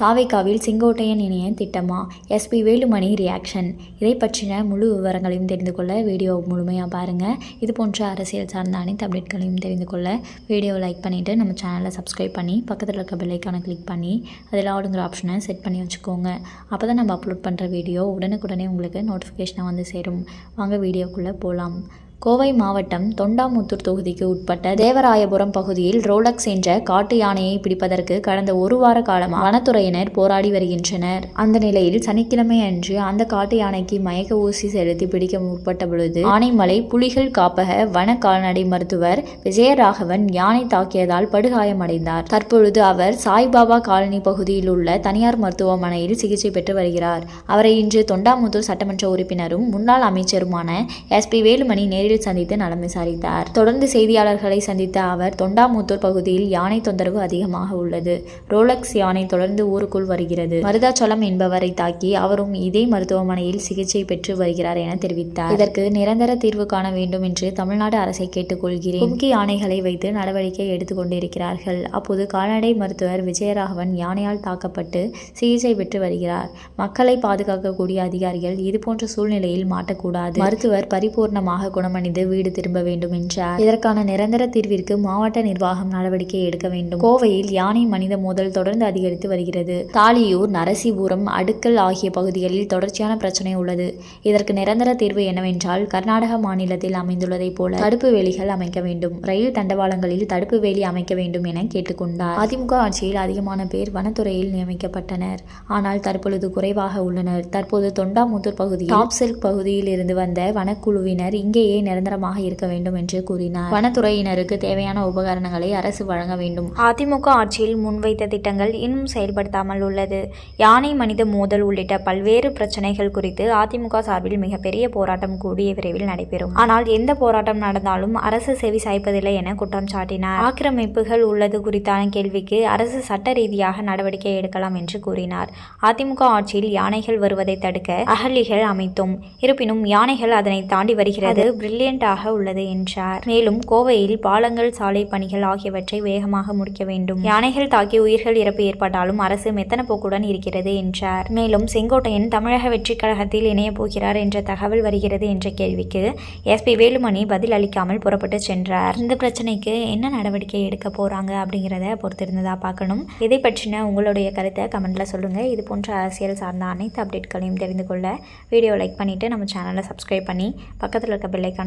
தாவைக்காவில் செங்கோட்டையன் இணைய திட்டமா? SP Velumani reaction இதை பற்றின முழு விவரங்களையும் தெரிந்து கொள்ள வீடியோ முழுமையாக பாருங்கள் இது போன்ற அரசியல் சார்ந்த அனைத்து அப்டேட்களையும் தெரிந்து கொள்ள வீடியோவை லைக் பண்ணிவிட்டு நம்ம சேனலை சப்ஸ்கிரைப் பண்ணி பக்கத்தில் இருக்க பெல்லைக்கான கிளிக் பண்ணி அதில் ஆளுங்கிற ஆப்ஷனை செட் பண்ணி வச்சுக்கோங்க. அப்போ தான் நம்ம அப்லோட் பண்ணுற வீடியோ உடனுக்குடனே உங்களுக்கு நோட்டிஃபிகேஷனாக வந்து சேரும். வாங்க வீடியோக்குள்ளே போகலாம் கோவை மாவட்டம் தொண்டாமுத்தூர் தொகுதிக்கு உட்பட்ட தேவராயபுரம் பகுதியில் ரோலக்ஸ் என்ற காட்டு யானையை பிடிப்பதற்கு கடந்த ஒரு வார காலமாக வனத்துறையினர் போராடி வருகின்றனர். அந்த நிலையில் சனிக்கிழமை அன்று அந்த காட்டு யானைக்கு மயக்க ஊசி செலுத்தி பிடிக்க முற்பட்ட பொழுது ஆனைமலை புலிகள் காப்பக வன கால்நடை மருத்துவர் விஜயராகவன் யானை தாக்கியதால் படுகாயமடைந்தார். தற்பொழுது அவர் சாய்பாபா காலனி பகுதியில் உள்ள தனியார் மருத்துவமனையில் சிகிச்சை பெற்று வருகிறார். அவரை இன்று தொண்டாமுத்தூர் சட்டமன்ற உறுப்பினரும் முன்னாள் அமைச்சருமான எஸ் பி வேலுமணி நேரில் சந்தித்து நலம் விசாரித்தார். தொடர்ந்து செய்தியாளர்களை சந்தித்த அவர் தொண்டாமுத்தூர் பகுதியில் யானை தொந்தரவு அதிகமாக உள்ளது. ரோலக்ஸ் யானை தொடர்ந்து ஊருக்குள் வருகிறது. மருதாச்சலம் என்பவரை தாக்கி அவரும் இதே மருத்துவமனையில் சிகிச்சை பெற்று வருகிறார் என தெரிவித்தார். இதற்கு நிரந்தர தீர்வு காண வேண்டும் என்று தமிழ்நாடு அரசை கேட்டுக்கொள்கிறேன் கும்கி யானைகளை வைத்து நடவடிக்கை எடுத்துக் கொண்டிருக்கிறார்கள். அப்போது கால்நடை மருத்துவர் விஜயராகவன் யானையால் தாக்கப்பட்டு சிகிச்சை பெற்று வருகிறார். மக்களை பாதுகாக்கக்கூடிய அதிகாரிகள் இதுபோன்ற சூழ்நிலையில் மாட்டக்கூடாது. மருத்துவர் பரிபூர்ணமாக குணமடைந்து வீடு திரும்ப வேண்டும் என்றார். இதற்கான நிரந்தர தீர்விற்கு மாவட்ட நிர்வாகம் நடவடிக்கை எடுக்க வேண்டும். கோவையில் யானை மனித மோதல் தொடர்ந்து அதிகரித்து வருகிறது. தாலியூர் நரசிபுரம் அடுக்கல் ஆகிய பகுதிகளில் தொடர்ச்சியான பிரச்சனை உள்ளது. இதற்கு நிரந்தர தீர்வு என்னவென்றால் கர்நாடக மாநிலத்தில் அமைந்துள்ளதைப் போல தடுப்பு வேலிகள் அமைக்க வேண்டும். ரயில் தண்டவாளங்களில் தடுப்பு வேலி அமைக்க வேண்டும் என கேட்டுக்கொண்டார். அதிமுக ஆட்சியில் அதிகமான பேர் வனத்துறையில் நியமிக்கப்பட்டனர். ஆனால் தற்பொழுது குறைவாக உள்ளனர். தற்போது தொண்டாமுத்தூர் பகுதியில் டாப்செல் பகுதியில் இருந்து வந்த வனக்குழுவினர் இங்கேயே நிரந்தரமாக இருக்க வேண்டும் என்று கூறினார். வனத்துறையினருக்கு தேவையான உபகரணங்களை அரசு வழங்க வேண்டும். அதிமுக ஆட்சியில் முன்வைத்த திட்டங்கள் இன்னும் செயல்படுத்தாமல் உள்ளது. யானை மனித மோதல் உள்ளிட்ட பல்வேறு பிரச்சனைகள் குறித்து அதிமுக சார்பில் மிகப்பெரிய போராட்டம் கூடிய விரைவில் நடைபெறும். ஆனால் எந்த போராட்டம் நடந்தாலும் அரசு செவி சாய்ப்பதில்லை என குற்றம் சாட்டினார். ஆக்கிரமிப்புகள் உள்ளது குறித்தான கேள்விக்கு அரசு சட்ட ரீதியாக நடவடிக்கை எடுக்கலாம் என்று கூறினார். அதிமுக ஆட்சியில் யானைகள் வருவதை தடுக்க அகழிகள் அமைத்தோம் இருப்பினும் யானைகள் அதனை தாண்டி வருகிறது. பிரில்லியண்டாக உள்ளது என்றார். மேலும் கோவையில் பாலங்கள் சாலை பணிகள் ஆகியவற்றை வேகமாக முடிக்க வேண்டும். யானைகள் தாக்கி உயிர்கள் இறப்பு ஏற்பட்டாலும் அரசு மெத்தன போக்குடன் இருக்கிறது என்றார். மேலும் செங்கோட்டையன் தமிழக வெற்றிக் கழகத்தில் இணையப் போகிறார் என்ற தகவல் வருகிறது என்ற கேள்விக்கு எஸ்பி வேலுமணி பதில் அளிக்காமல் புறப்பட்டு சென்றார். இந்த பிரச்சனைக்கு என்ன நடவடிக்கை எடுக்க போறாங்க அப்படிங்கிறத பொறுத்திருந்ததா பார்க்கணும். இதை பற்றின உங்களுடைய கருத்தை கமெண்ட்ல சொல்லுங்க. இது போன்ற அரசியல் சார்ந்த அனைத்து அப்டேட்களையும் தெரிந்து கொள்ள வீடியோ லைக் பண்ணிட்டு நம்ம சேனலை சப்ஸ்கிரைப் பண்ணி பக்கத்தில் இருக்க பெல்லைக்கான